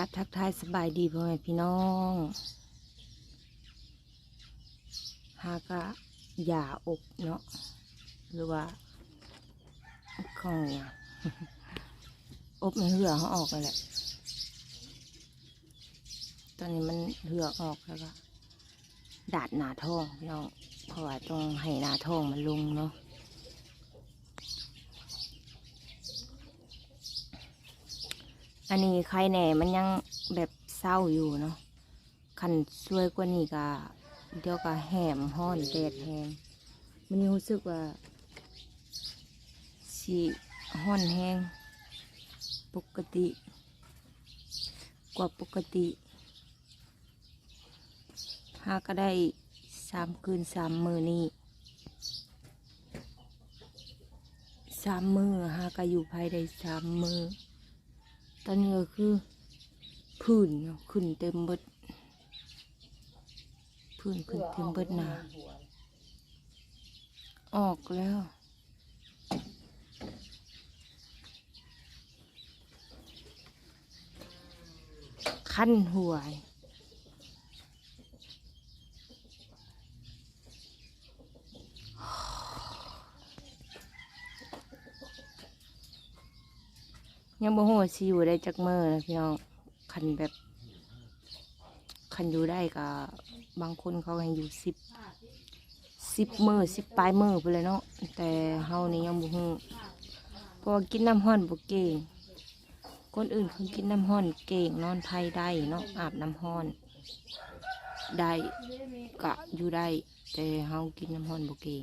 กัดทักทายสบายดีพ่อแม่พี่น้องหากะหย่าอบเนาะหรือว่าของเนี่ยอบในเหือเขาออกนั่นแหละตอนนี้มันเหือออกแล้วก็ดาดหนาท้องพี่น้องเพราะว่าต้องให้หนาท้องมันลงเนาะ อันนี้ใครแหน่มันยังแบบเศร้าอยู่เนาะคันช่วยกว่านี้ก็เดี๋ยวก็แหมห้อนแดดแหงมันรู้สึกว่าสีห้อนแห้งปกติ กว่าปกติหาก็ได้สามคืนสามมือนี้สามมือหาก็อยู่ภายในสามมือ ตอนนี้ก็คือพื้นขึ้นเต็มเบิดพื้นขึ้นเต็มเบิดหนาออกแล้ว ขั้นหัวย ยังบ่ฮู้ว่าสิอยู่ได้จักมือนะพี่น้องคันแบบคันอยู่ได้ก็บางคนเขาให้อยู่สิบสิบมือสิบปลายมือไปเลยเนาะแต่เฮานี่ยังบ่ฮู้เพราะว่ากินน้ำห้อนบ่เก่ง คนอื่นเขากินน้ำห้อนเก่งนอนไผ่ได้เนาะอาบน้ำห้อน ได้กะอยู่ได้ แต่เฮากินน้ำห้อนบ่เก่ง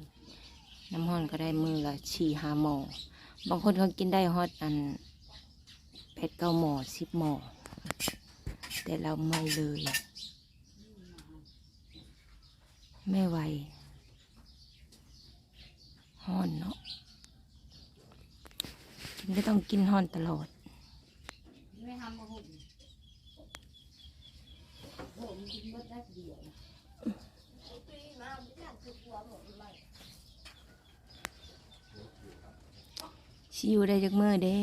น้ำห้อนก็ได้มือละฉี่หาหมอบางคนเขากินได้ฮอดอัน ดเก้าหมอสิบหมอ แต่เราไม่เลย ไม่ไหวห้อนเนาะกินก็ต้องกินห้อนตลอดชิวได้จากเมื่อเด้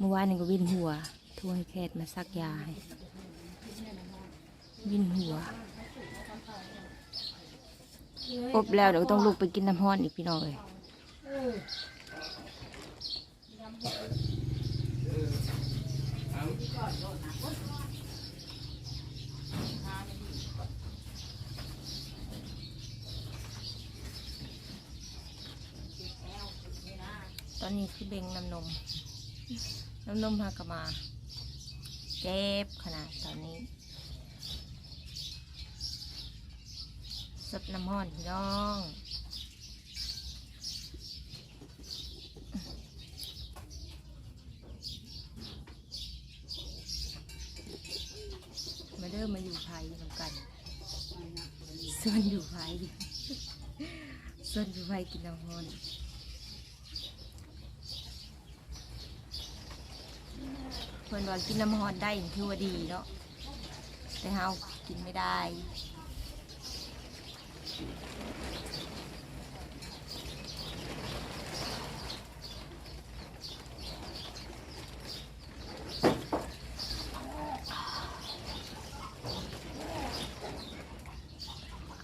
เมื่อวานนี่ก็วินหัวทั่วให้แคทมาซักยาให้วินหัวอบแล้วเดี๋ยวต้องลุกไปกินน้ำห้อนอีกพี่น้องเลยตอนนี้คือเบ่งน้ำนม น้ำนมฮากมา เจ็บขนาดตอนนี้สดน้ำห้อนพี่น้องมาเริ่มมาอยู่ไทยเหมือนกันส่วนอยู่ไทยส่วนอยู่ไทยกินน้ำห้อน เพื่อนว่ากินน้ำฮอนได้ถือว่าดีเนาะแต่เฮากินไม่ได้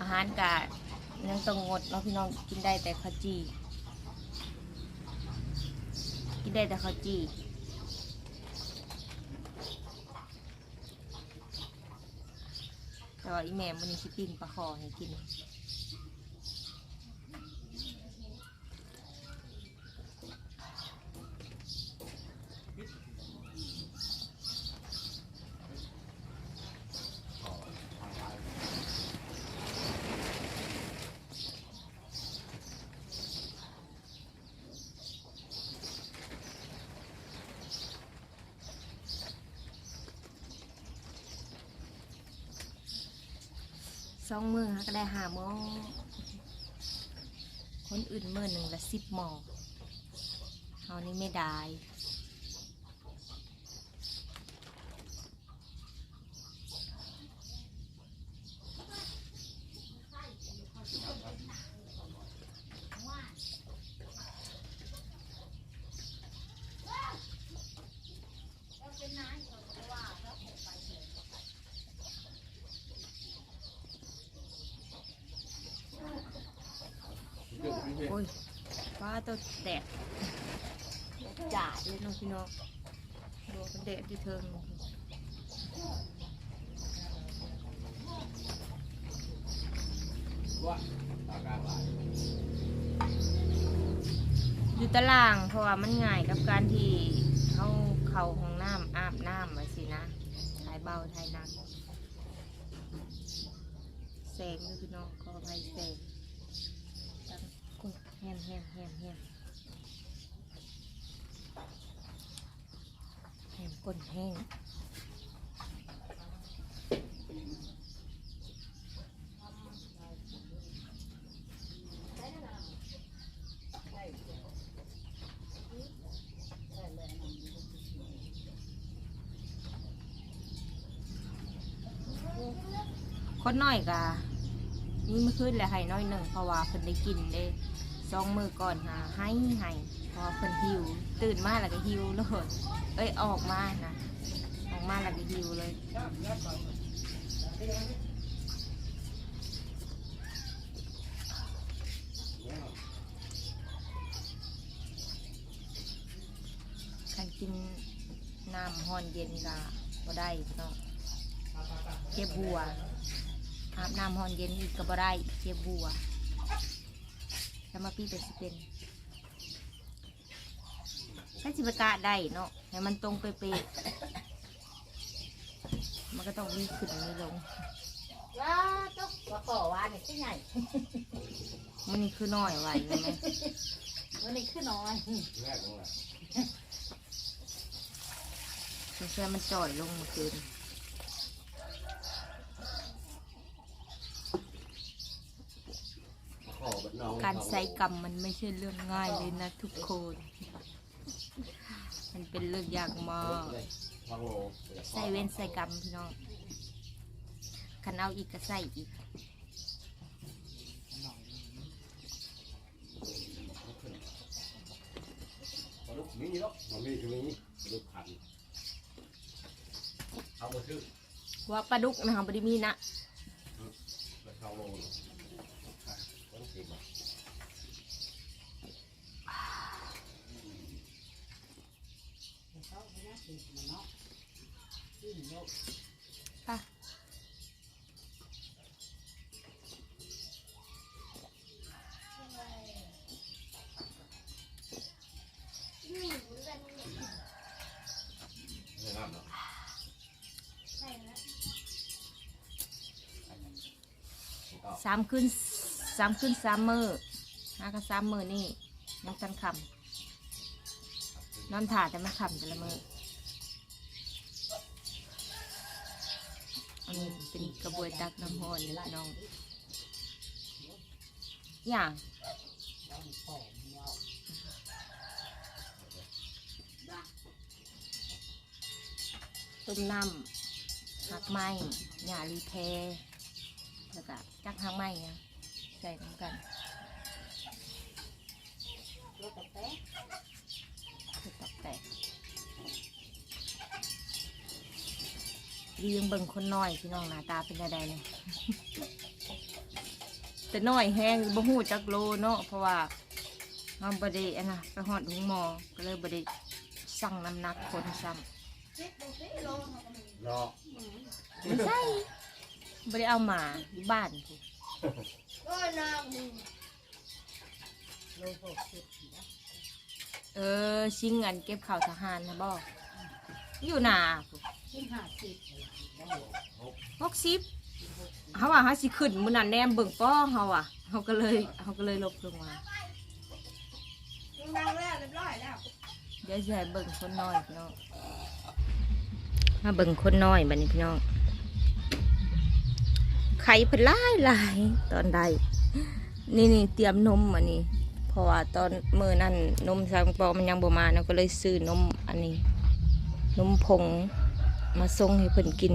อาหารกะยังต้องงดเนาะพี่น้องกินได้แต่ข้าวจีกินได้แต่ข้าวจี แต่ว่า อีแม่มันนี่สิปิ้งปลาคอให้กิน องมือฮะก็ได้หาหมอคนอื่นมือหนึ่งละสิบหมอเฮานี่ไม่ได้ โอ๊ยว่าตัวแดดจ่าเลยน้องพี่น้องดูเป็นแดดที่เทิงอยู่ตารางเพราะว่ามันง่ายกับการที่เขาเข้าห้องน้ำอาบน้ำมาสินะถ่ายเบาถ่ายหนักแสงด้วยพี่น้องขออภัยแสง มแฮมแฮมแฮมก้นแห้งคนน้อยกะนี่ไม่ขึ้นเลยให้น้อยหนึ่งเพราะว่าเพิ่นได้กินเด้ สองมือก่อนหาให้ให้พราะว่าเพิ่นหิว ตื่นมาแล้วก็หิวเลยเอ้ยออกมานะออกมาแล้วก็หิวเลยใครกินน้ำห้อนเย็นก็บ่ได้เนาะเจ็บบัวอาบน้ำห้อนเย็นอีกก็บ่ได้เจ็บบัว แล้วมาพี่เป็นสิเป็นใช้จิบกะได้เนาะให้มันตรงเป๊ะๆมันก็ต้องมีขึ้นมีลงว้าตุ๊กว่าก่อว่าเนี่ยที่ไหนมันนี่คือน้อยไว้ใช่ไหมวันนี้ขึ้นนอนแรกของเราเสื้อมันจ่อยลงเมื่อคืน ขอบัดน้อง การใส่กรรมมันไม่ใช่เรื่องง่ายเลยนะทุกคน มันเป็นเรื่องยากมากทางโลใส่เว้นใส่กรรมพี่น้องคันเอาอีกก็ใส่อีกปลาดุกมีเนาะมันมีคือมีปลาดุกขันเอามาชื่อว่าปลาดุกนะคะบไดิมีนะไปทางโลต้องกินมา เขาไม่น่าติดมันเนาะขึ้นโลกป่ะไม่น้ำเนาะสามคืนสามคืนสามมือหากันสามมือนี่ยังตันคำนอนถ่าแต่ไม่คำแต่ละมือ นี้เป็นกระบวยตักน้ำหอนเลยพี่น้องอย่างต้มน้ำหักไม้หญ้ารีเพแล้วก็จักหักไม้ใส่น้ำกัน รถตะแตะ คือตับแตกดี ยังเบิ่งคนน้อยพี่น้องหน้าตาเป็นอะไรเนี่ย แต่น้อยแห้งบ่หูจักโลเนาะเพราะว่าเราบไดอันนะไปหอดหุงหมอก็เลยบไดสั่งน้ำหนักคนซ้ำเนาะไม่ใช่ไม่ได้เอาหมาอยู่บ้านพู้โลหกสิบนะเออชิงเงินเก็บข่าวทหารนะบอก อยู่หนาพู้ขึ้นห้าสิบหกสิบเขาว่าเขาสิขึ้นมือนันแนมเบิ่งป้อเขาอะเขาก็เลยเขาก็เลยลบลงมานั่งแล้วเรียบร้อยแล้วเดี๋ยวจะให้เบิ่งคนน้อยพี่น้องมาเบิ่งคนน้อยบัดนี้พี่น้องไข่เพิ่นหลายหลายตอนใดนี่นี่เตรียมนมอันนี้เพราะว่าตอนมือนั่นนมสังปอมันยังบ่มาเราก็เลยซื้อนมอันนี้ นมผงมาส่งให้เพิ่นกิน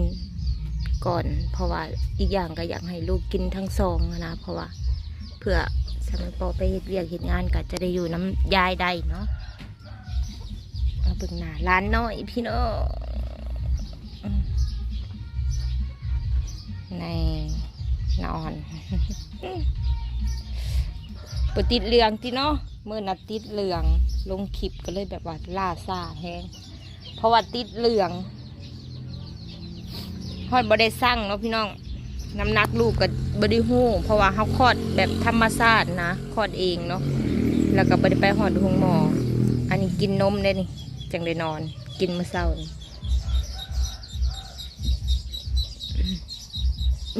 ก่อน เพราะว่าอีกอย่างก็อยากให้ลูกกินทั้งสองนะเพราะว่าเพื่อสังปอไปเฮ็ดเวียกเฮ็ดงานก็จะได้อยู่น้ำยายได้เนาะเอาเบิ่งหน้าร้านน้อยพี่น้องในนอนปติดเรืองที่เนาะเมื่อนัดติดเหลืองลงคลิปก็เลยแบบว่าล่าซาแฮง เพราะว่าติดเหลืองฮอดบ่ได้สั่งเนาะพี่น้องน้ำหนักลูกก็บ่ได้ฮู้เพราะว่าเขาคลอดแบบธรรมชาตินะคลอดเองเนาะแล้วก็บ่ได้ไปหอดโรงหมอ อันนี้กินนมได้นี่จังได้นอน กินมื้อเช้านี่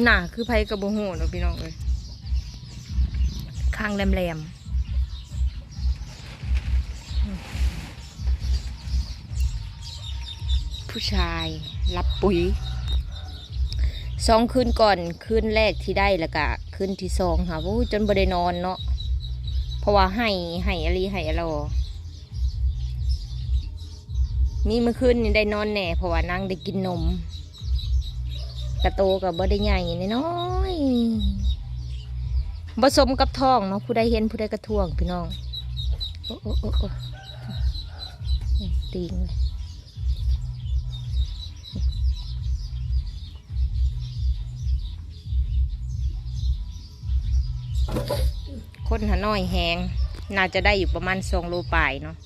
หน่าคือไผกับบ่ฮู้เนาะพี่น้องเอ้ยข้างแหลมๆ ผู้ชาย รับปุ๋ยสองคืนก่อนคืนแรกที่ได้แล้วก็คืนที่สองค่ะโอ้จนบ่ได้นอนเนาะเพราะว่าให้ให้อะไรให้อะไรมีเมื่อคืนนี่ได้นอนแหน่เพราะว่านั่งได้กินนมกระโตกับบ่ได้ใหญ่น้อยผสมกับท้องเนาะผู้ใดเห็นผู้ใดกระท่วงพี่น้องโอ้โอ้โอ้โอ้ตีงเลย คนหาน้อยแหงน่าจะได้อยู่ประมาณสองโลปลายเนาะ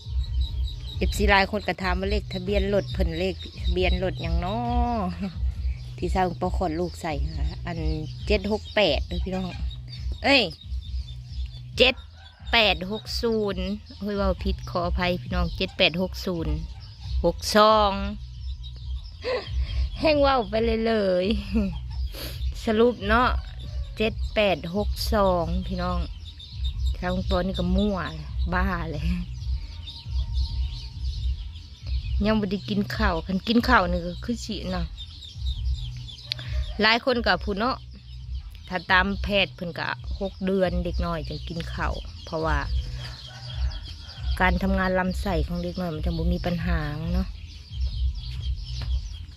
เอฟซีลายคนกระทำว่าเลขทะเบียนรถเพิ่นเลขทะเบียนรถอย่างน้อที่สร้างประคอนลูกใส่ค่ะอันเจ็ดหกแปดเลยพี่น้อง เอ้ยเจ็ดแปดหกศูนย์เฮ้ยว่าผิดขออภัยพี่น้องเจ็ดแปดหกศูนย์หกสอง แห้งว่าไปเลยเลย สรุปเนาะเจ็ดแปดหกสองพี่น้อง ทางตัวนี่ก็มั่วเลยบ้าเลยยังไม่ได้กินข้าวคันกินข้าวนี่ก็คือสิเนาะหลายคนกับผู้เนาะถ้าตามแพทย์เพิ่นก็หกเดือนเด็กน้อยจะกินข้าวเพราะว่า การทำงานลำไส้ของเด็กน้อยมันจะบ่มีปัญหาเนาะ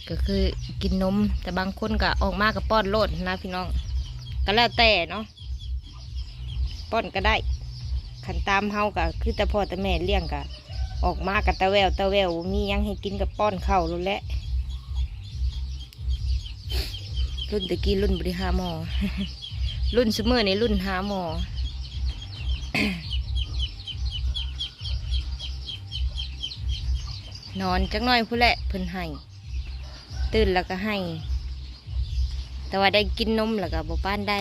ก็คือกินนมแต่บางคนก็ออกมากับป้อนโลดนะพี่น้อง ก็แล้วแต่เนาะ ป้อนก็ได้ขันตามเฮาก็คือแต่พ่อแต่แม่เลี้ยงก็ออกมากับตะแววตะแววมียังให้กินกับป้อนเข้าวรู้และรุ่นตะกี้รุ่นบริหามอ รุ่นเสมือนี่รุ่นหามอนอนจักหน่อยผู้แหละเพิ่นให้ตื่นแล้วก็ให้ แต่ว่าได้กินนมแล้วก็บ่ป้านได้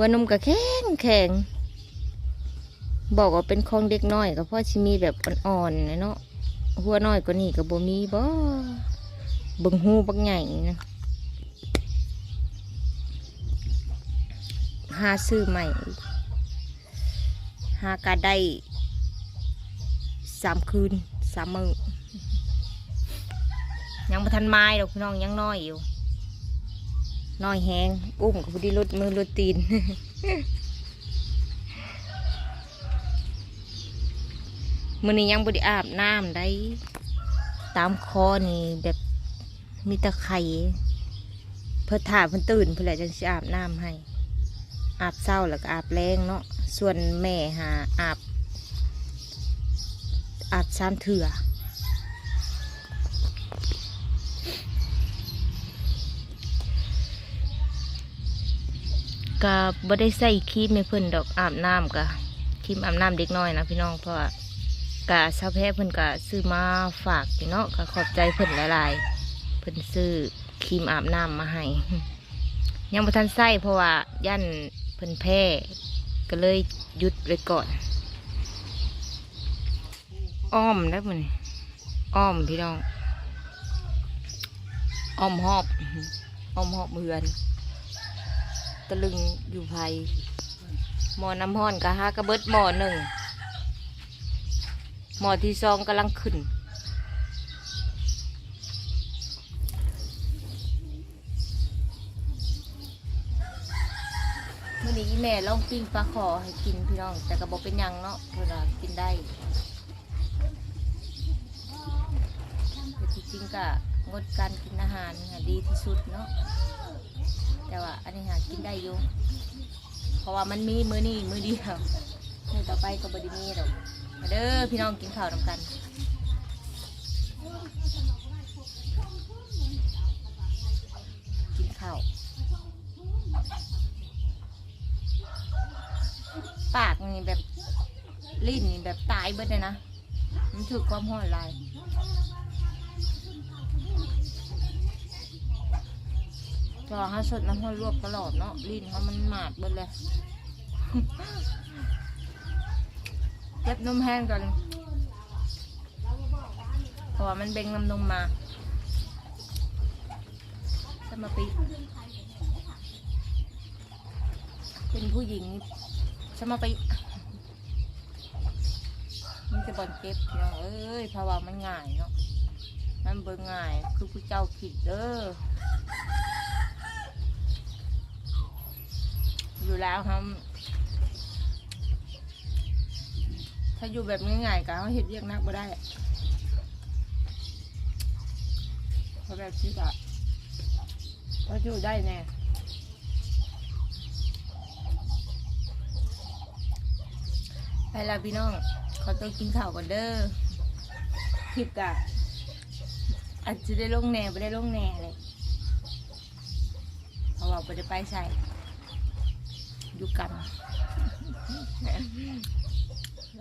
หัวนมก็แข็งแข็งบอกว่าเป็นของเด็กน้อยก็เพราะชิมีแบบอ่อนๆนะเนาะหัวน้อยกว่านี้ก็บ่มีบ่เบิ่งหูบักใหญ่นะหาซื้อใหม่หากาได้สามคืนสามมือยังบ่ทันไม้ดอกพี่น้องยังน้อยอยู่ น้อยแหงอุ้มกับพอดีรถมือรถตีนมือนี้ยังบไดิอาบน้ำได้ ตามคอนี่แบบมีตะไคร่เพื่อถ่าเพื่อตื่นเพื่อแหละจังสิอาบน้ำให้ อาบเศร้าแล้วก็อาบแรงเนาะส่วนแม่หาอาบอาบซ้ำเถื่อ ก็บ่ได้ใส่ครีมให้เพิ่นดอกอาบน้ำกะครีมอาบน้ำเด็กน้อยนะพี่น้องเพราะว่ากะชาวแพร่เพิ่นกะซื้อมาฝากพี่เนาะก็ขอบใจเพิ่นหลายๆเพิ่นซื้อครีมอาบน้ำมาให้ยังบ่ทันใส่เพราะว่าย่านเพิ่นแพ้ก็เลยหยุดไว้ก่อน อ้อมได้มันอ้อมพี่น้องอ้อมหอบอ้อมหอบเฮือน ตะลึงอยู่ไผหมอน้ำห้อนกะฮากระเบิดหมอหนึ่งหมอที่สองกำลังขึ้นมื่อนี้แม่ลองปิ้งปลาขอให้กินพี่น้อง แต่ก็บอกเป็นยังเนาะเพื่อว่ากินได้แต่ที่จริงก็งดการกินอาหารค่ะดีที่สุดเนาะ แต่ว่าอันนี้หากินได้อยู่เพราะว่ามันมีมือนี้มือเดียวมือต่อไปก็บไดีมีหรอกมาเด้อพี่น้องกินข้าวนำกันกินข้าวปากนี่แบบลิ้นนี่แบบตายเบิดเลยนะมันถือความห้อนลาย พอเขาสดน้ำห้อนลวกตลอดเนาะลิ้นเขามันหมาดเบิดเลยเก็บนมแห้งก่อนเพราะว่ามันเบ่งน้ำนมมาสมาปิเป็นผู้หญิงสมาปิมันจะบอลเก็บเนาะเอ้ยเพราะว่ามันง่ายเนาะมันเบิ่งง่ายคือผู้เจ้าผิดเด้อ อยู่แล้วครับถ้าอยู่แบบง่ายๆก็เขาเห็ดเรียกนักบ่ได้เพราะแบบที่ก็ก็อยู่ได้แน่ไปละพี่น้องเขาต้องกินข้าวก่อนเด้อคลิปกะอาจจะได้ลงแน่ไม่ได้ลงแน่เลยเพราะว่าไม่ได้ไปใส่ อยู่กัน